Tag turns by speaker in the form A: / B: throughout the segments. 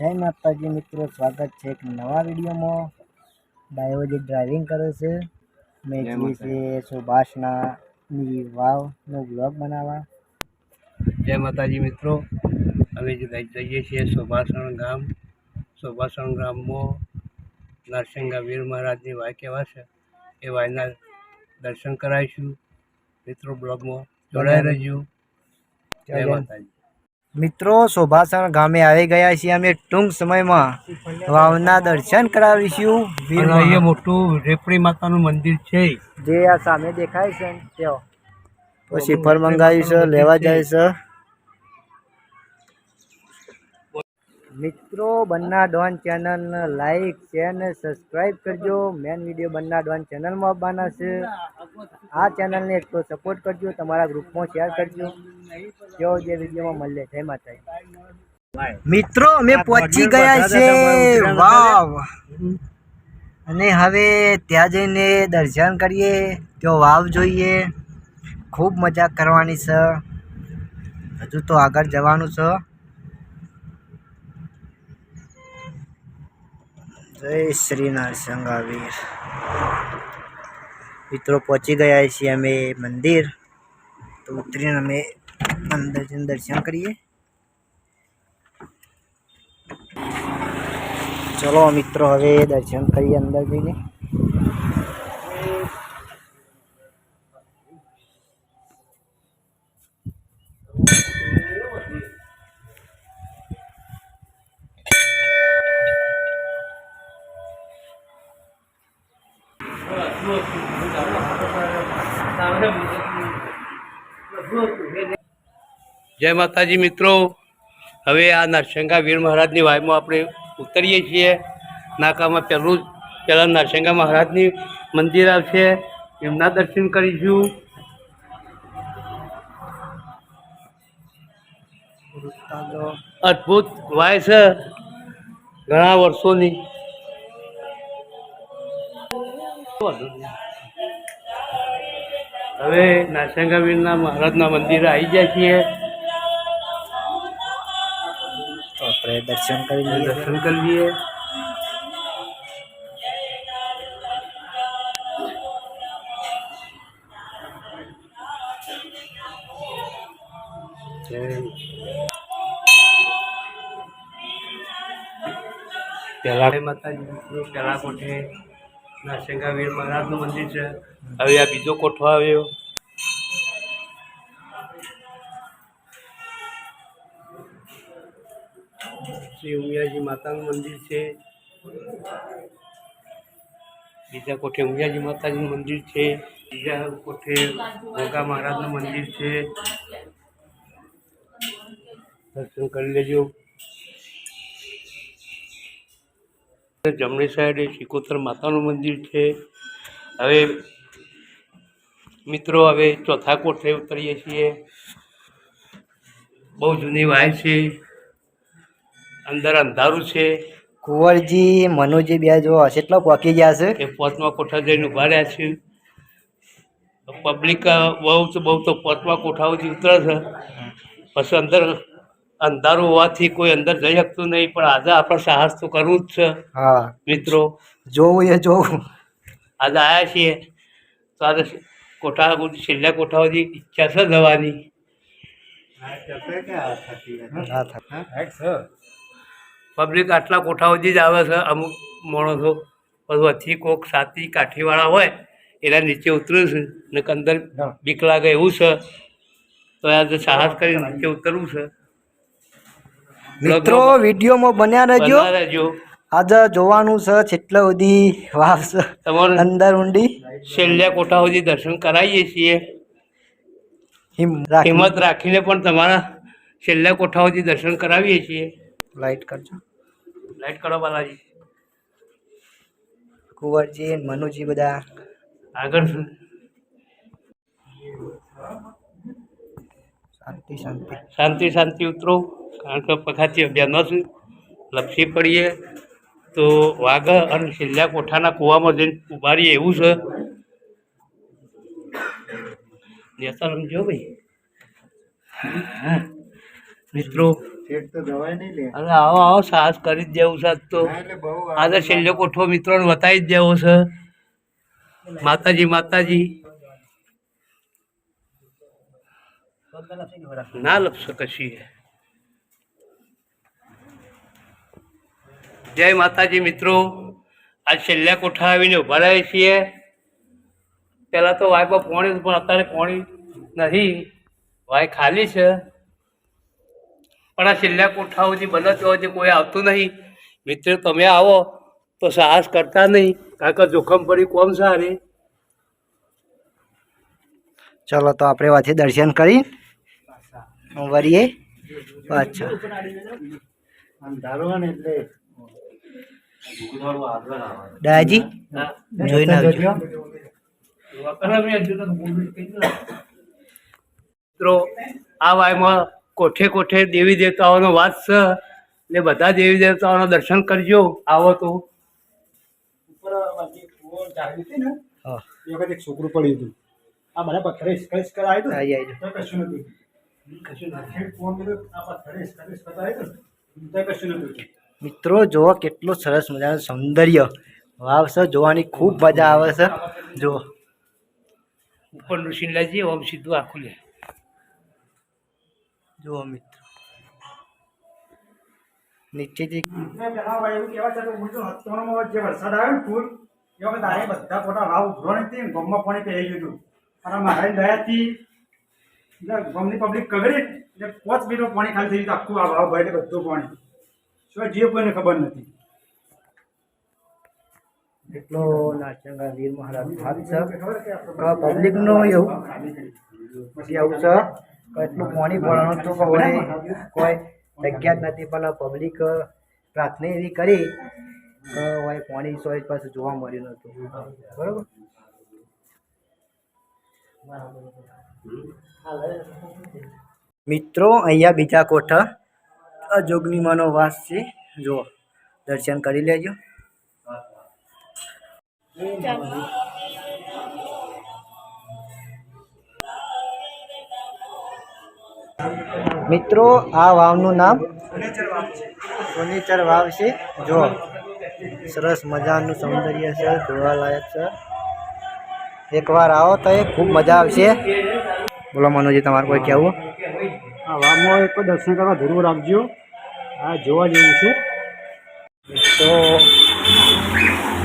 A: જય માતાજી મિત્રો સ્વાગત છે એક નવા વિડીયોમાં. ડાયો જે ડ્રાઇવિંગ કરે છે. મેં
B: જય
A: છે સુભાષના ની વાવનો બ્લોગ બનાવવા.
B: જય માતાજી મિત્રો. અમે જે જઈએ છીએ સુભાષણ ગામ. સુભાષણ ગામમાં નરસિંહા વીર મહારાજની વાય કેવા છે એ વાયના દર્શન કરાવીશું. મિત્રો બ્લોગમાં જોડાઈ રહેજો. જય માતાજી.
A: મિત્રો શોભાસણ ગામે આવી ગયા છીએ અમે ટૂંક સમયમાં. વાવના દર્શન કરાવીશું.
B: અહીંયા મોટું રેપડી માતાનું મંદિર છે.
A: જે આ સામે દેખાય છે ત્યાં. પછી ફર મંગાવ્યું છે લેવા જાય છે. મિત્રો Banna don channel like share ને સબસ્ક્રાઇબ કરજો. મેન વીડિયો બન્ના ડોન ચેનલમાં આવવાના છે. આ ચેનલને એટલો સપોર્ટ કરજો તમારા ગ્રુપમાં શેર કરજો. જો જે વિડીયોમાં મળે જય થાય મિત્રો અમે પહોંચી ગયા છે વાવ અને હવે ત્યાં જઈને દર્શન કરીએ તો વાવ જોઈએ. ખૂબ મજા કરવાની છે. હજુ તો આગળ જવાનું છે. જય શ્રી નરસિંહાવીર મિત્રો, પહોંચી ગયા છીએ અમે મંદિર. તો ઉતરીને અમે અંદર દર્શન કરીએ. ચલો મિત્રો, હવે દર્શન કરીએ અંદર જઈને.
B: જય માતાજી મિત્રો. હવે આ નરસિંહા વીર મહારાજની વાયમાં આપણે ઉતરીએ છીએ. નાકામાં પહેલું પહેલાં નરસિંહા મહારાજની મંદિર આવશે. એમના દર્શન કરીશું. અદ્ભુત વાય છે. ઘણા વર્ષોની. હવે નરસિંહા વીરના મહારાજના મંદિરે આવી જાય છીએ.
A: દર્શન કરી લઈએ.
B: દર્શન કરી લઈએ. પેલા માતાજી પહેલા કોઠે નરસિંહા વીર મહારાજનું મંદિર છે. હવે આ બીજો કોઠો આવ્યો. શ્રી ઉમિયાજી માતાનું મંદિર છે. બીજા કોઠે ઉમિયાજી માતાજીનું મંદિર છે. બીજા કોઠે ગોગા મહારાજનું મંદિર છે. દર્શન કરી લેજો. જમણી સાઈડે શિકોતર માતાનું મંદિર છે. હવે મિત્રો હવે ચોથા કોઠે ઉતરીએ છીએ. બહુ જૂની વાય છે. અંદર અંધારું છે.
A: કુંવરજી મનુજી બે જો કેટલો પોકી ગયા છે.
B: એ પોતમાં કોઠા જઈને ઊભા રહ્યા છે. પબ્લિક બહુ તો બહુ તો પોતમાં કોઠાઓથી ઉતરે છે. પછી અંદર અંધારું હોવાથી કોઈ અંદર જઈ શકતું નહીં પણ આજે આપણે સાહસ તો કરવું જ છે.
A: હા.
B: મિત્રો
A: જોવું એ જોવું.
B: આજે આવ્યા છીએ. તો આજે કોઠા છેલ્લા કોઠા સુધી ઈચ્છા છે જવાની?
A: ના થાય
B: પબ્લિક આટલા કોઠાઓથી જ આવે છે અમુક માણસો પછી વચ્ચે કોક સાતી કાઠીવાળા હોય એના નીચે ઉતરું છે ને કંદર અંદર બીક લાગે એવું છે તો આજે સાહસ કરી નીચે ઉતરવું છે.
A: મિત્રો વિડીયોમાં બન્યા રહેજો.
B: રહેજો.
A: આજે જોવાનું છે છેટલા સુધી
B: વાસ
A: અંદર ઊંડી.
B: છેલ્લા કોઠા સુધી દર્શન કરાવીએ છીએ.
A: હિમ
B: હિંમત રાખીને પણ તમારા છેલ્લા કોઠા સુધી દર્શન કરાવીએ છીએ.
A: લાઈટ કરજો.
B: લાઈટ કરો બાલાજી.
A: કુંવરજી મનુજી બધા.
B: આગળ.
A: શાંતિ શાંતિ.
B: શાંતિ શાંતિ ઉતરો. કારણ કે પખાતી અભ્યાસ નથી લપસી પડીએ. તો વાઘ અને છેલ્લા કોઠાના કૂવામાં જઈને ઊભા રહીએ એવું છે. નેતા સમજો ભાઈ. હા. મિત્રો અરે આવો આવો સાહસ કરી જ દેવું છે તો. આજે છેલ્લો કોઠો મિત્રોને બતાવી જ દેવો છે. માતાજી માતાજી. ના લપસો કશી જય માતાજી મિત્રો. આજ છેલ્લા કોઠા આવીને ઊભા રહીએ છીએ. પહેલાં તો વાયમાં પોણી પણ અત્યારે પોણી નથી વાય ખાલી છે. પણ આ છેલ્લા કોઠાઓથી બનાવતો હોય કોઈ આવતું નહીં. મિત્ર તમે આવો તો સાહસ કરતા નહીં. કારણ કે જોખમ પડી કોમ સારી?
A: ચલો તો આપણે વાથી દર્શન કરી. વરીએ પાછા દાદાજી જોઈ નાખજો
B: મિત્રો આ વાયમાં કોઠે કોઠે દેવી દેવતાઓનો વાસ છે. ને બધા દેવી દેવતાઓના દર્શન કરજો. આવો તો.
C: વખત છોકરું પડ્યું હતું. આ બધા પથ્થરે સ્ક્રેચ કરાય તો
A: આવી આવી
C: કશું નતું કશું નથી ફોન કર્યો આ પથ્થરે સ્ક્રેચ કરાય તો તો કશું નતું
A: મિત્રો જોવા કેટલું સરસ મજાનું સૌંદર્ય. વાવ છે જોવાની ખૂબ મજા આવે છે. જો
B: ઉપર ઋષિને લેજે ઓમ સીધું આખું લે.
A: જુઓ મિત્રો. નીચેથી
C: જે વરસાદ આવ્યો ને ફૂલ એ વખત આ બધા ફોટા વાવ ઉભરો નથી ગમમાં પાણી પહેરી લીધું. અને મારા દયાથી એટલે ગમની પબ્લિક કગડી એટલે પાંચ મિનિટમાં પાણી ખાલી થઈ ગયું આખું આ ભાઈ ભરે બધું પાણી. શું જે કોઈને ખબર નથી.
A: એટલો નાચંગા વીર મહારાજ ભાગ છે. પબ્લિકનો એવું પછી આવું છે. એટલું પાણી ભણવાનું તો કોઈ કોઈ જગ્યા જ નથી પણ પબ્લિક પ્રાર્થના એવી કરી કે હોય પાણી સોય પાસે જોવા મળ્યું નતું બરોબર? મિત્રો, અહીંયા બીજા કોઠા અજોગ્નિમાનો જોગનીમાનો વાસ છે. જો દર્શન કરી લેજો. મિત્રો આ વાવનું નામ સોનેચર વાવ છે. જો સરસ મજાનું સૌંદર્ય છે જોવાલાયક છે. એકવાર આવો તો એ ખૂબ મજા આવશે. બોલો મનોજી તમારે કોઈ કહેવું?
C: આ વાવમાં એક દર્શન કરવા જરૂર આવજો આ જોવા જેવું છે.
A: તો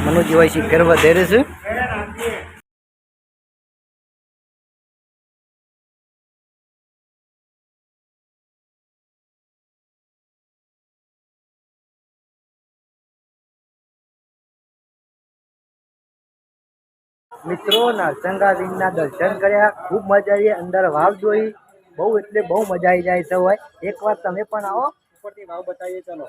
A: મનોજી હોય છે ગર્વ ધેરે છે. મિત્રો નરસંગા વીરના દર્શન કર્યા ખૂબ મજા આવી અંદર વાવ જોઈ. બહુ એટલે બહુ મજા આવી જાય છે હોય એકવાર તમે પણ આવો.
C: ઉપરથી વાવ બતાવીએ ચલો.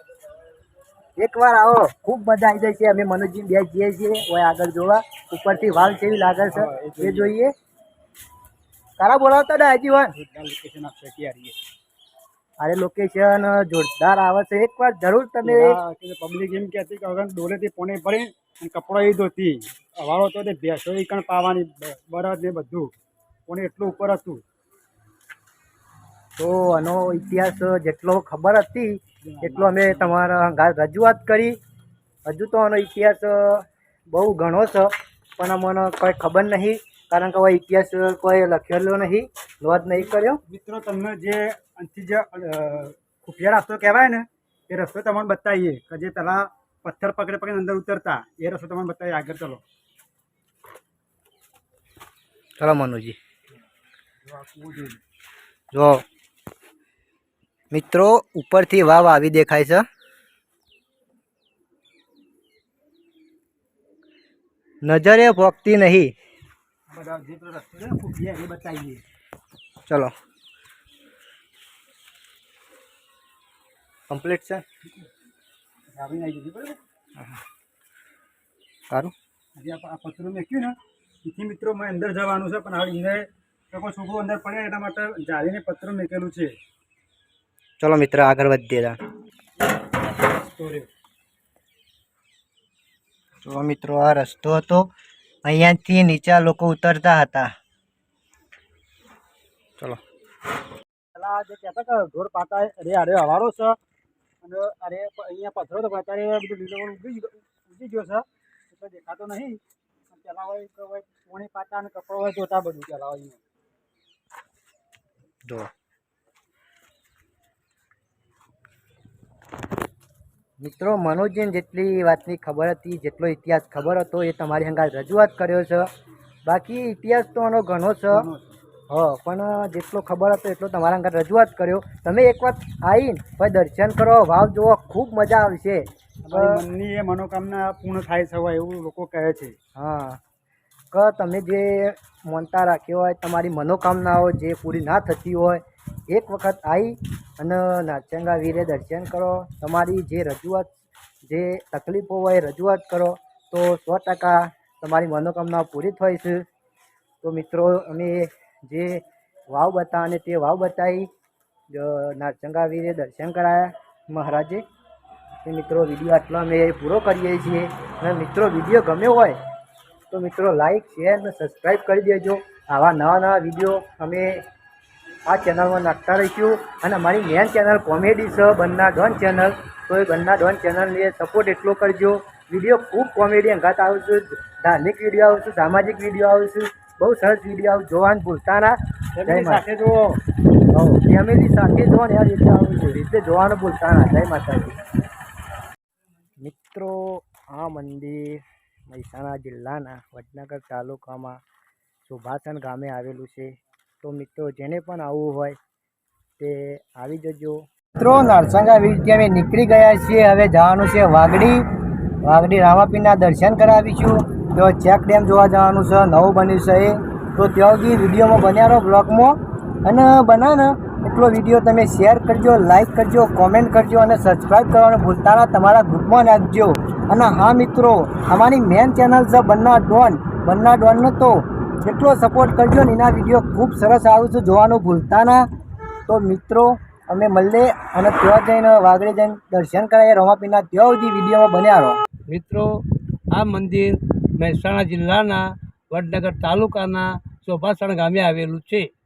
A: એકવાર આવો. ખૂબ મજા આવી જાય છે. અમે મનોજી બે જઈએ છીએ. હોય આગળ જોવા. ઉપરથી વાવ કેવી લાગે છે એ જોઈએ. તારા બોલાવતા ને હજી અરે લોકેશન જોરદાર આવે છે. એકવાર જરૂર તમે
C: પબ્લિક એમ કહેતી કે હવે ડોલેથી પોણી ભરી અને કપડો એ ધોતી. હવાળો તો તે ભેંસો એ કણ પાવાની બ- ને બધું. પોણી એટલું ઉપર હતું.
A: તો આનો ઇતિહાસ જેટલો ખબર હતી એટલો અમે તમારા રજૂઆત કરી. હજુ તો આનો ઇતિહાસ બહુ ઘણો છે પણ અમને કોઈ ખબર નહીં. કારણ કે હવે ઇતિહાસ કોઈ લખેલો નહીં નોંધ નહીં કર્યો.
C: મિત્રો તમને જે અંથી જે ખુફિયા રસ્તો કહેવાય ને એ રસ્તો તમને બતાવીએ કે જે પહેલાં પથ્થર પકડે પકડીને અંદર ઉતરતા એ રસ્તો તમને બતાવીએ. આગળ ચલો.
A: ચલો મનુજી. જો મિત્રો ઉપરથી વાવ આવી દેખાય છે. નજરે પોકતી નહીં.
C: બધા જે રસ્તો છે ને ખુફિયા એ બતાવીએ.
A: ચલો. કમ્પ્લીટ છે?
C: આવી આવી જતી બરાબર?
A: સારું
C: હજી આ પથ્થરો મેક્યું ને એથી મિત્રો મેં અંદર જવાનું છે પણ હવે એને તો છોકરો અંદર પડે એના માટે જાળીને પથ્થરો મેકેલું છે.
A: ચલો મિત્ર આગળ વધીએ તો મિત્રો આ રસ્તો હતો અહીંયાથી નીચે લોકો ઉતરતા હતા. ચલો.
C: જે કહેતા કે ઢોર પાતા અરે અરે હવારો છે. અને અરે અહીંયા પથરો તો અત્યારે બધું લીલો ઉગી ગયો- ઉગી ગયો છે. એટલે દેખાતો નહીં. પણ પેલા હોય તો હોય પોણી પાતા અને કપડો હોય જોતા બધું પેલા હોય
A: જો મિત્રો મનોજને જેટલી વાતની ખબર હતી જેટલો ઇતિહાસ ખબર હતો એ તમારી હંગાત રજૂઆત કર્યો છે. બાકી ઇતિહાસ તો એનો ઘણો છે. હા પણ જેટલો ખબર હતો એટલો તમારા હંગાત રજૂઆત કર્યો. તમે એક વખત આવીને પછી દર્શન કરો વાવ જોવો ખૂબ મજા આવશે.
C: મનની એ મનોકામના પૂર્ણ થાય છે એવું લોકો કહે છે.
A: હા. કે તમે જે માનતા રાખ્યો હોય તમારી મનોકામનાઓ જે પૂરી ના થતી હોય એક વખત આવી અને નાચંગા વીરે દર્શન કરો. તમારી જે રજૂઆત, જે તકલીફો હોય રજૂઆત કરો. તો સો ટકા તમારી મનોકામના પૂરી થાય છે તો મિત્રો, અમે જે વાવ બતા અને તે વાવ બતાવી નાચંગા વીરે દર્શન કરાયા. મહારાજે, તે મિત્રો, વીડિયો આટલો અમે પૂરો કરીએ છીએ. અને મિત્રો, વીડિયો ગમ્યો હોય, તો મિત્રો લાઈક શેર અને સબસ્ક્રાઈબ કરી દેજો. આવા નવા નવા વીડિયો અમે આ ચેનલમાં નાખતા રહીશું. અને અમારી મેન ચેનલ કોમેડી છે બંના ડોન ચેનલ તો એ બન્ના ડોન ચેનલને સપોર્ટ એટલો કરજો. વીડિયો ખૂબ કોમેડી અંગાત આવશું. ધાર્મિક વીડિયો આવશું સામાજિક વીડિયો આવશું. બહુ સરસ વીડિયો આવશે. જોવાનું ભૂલતા ના. જય
C: સાથે જુઓ.
A: ફેમિલી સાથે જોવાનું આ રીતે આવશે. રીતે જોવાનું ભૂલતા ના. જય માતાજી. મિત્રો આ મંદિર મહેસાણા જિલ્લાના વડનગર તાલુકામાં સુભાસન ગામે આવેલું છે. તો મિત્રો જેને પણ આવવું હોય તે આવી જજો. મિત્રો, નરસંગા વીરથી અમે નીકળી ગયા છીએ. હવે જવાનું છે વાગડી. વાગડી રામાપીરના દર્શન કરાવીશું. તો ચેક ડેમ જોવા જવાનું છે. નવું બન્યું છે એ. તો ત્યાં સુધી વિડીયોમાં બન્યા રહો બ્લોગમાં. અને બનાને એટલો વીડિયો તમે શેર કરજો, લાઈક કરજો, કોમેન્ટ કરજો અને સબસ્ક્રાઈબ કરવાનું ભૂલતા ના તમારા ગ્રુપમાં નાખજો અને હા મિત્રો, અમારી મેન ચેનલ છે બન્ના ડોન. બન્ના ડોનનો તો એટલો સપોર્ટ કરજો ને એના વીડિયો ખૂબ સરસ આવું છે, જોવાનું ભૂલતા ના. તો મિત્રો, અમે મળીએ અને ત્યાં જઈને વાગડે જઈને દર્શન કરાવીએ રમાપીના ત્યાં સુધી વિડીયોમાં બન્યા રહો.
B: મિત્રો, આ મંદિર મહેસાણા જિલ્લાના વડનગર તાલુકાના શોભાસણ ગામે આવેલું છે.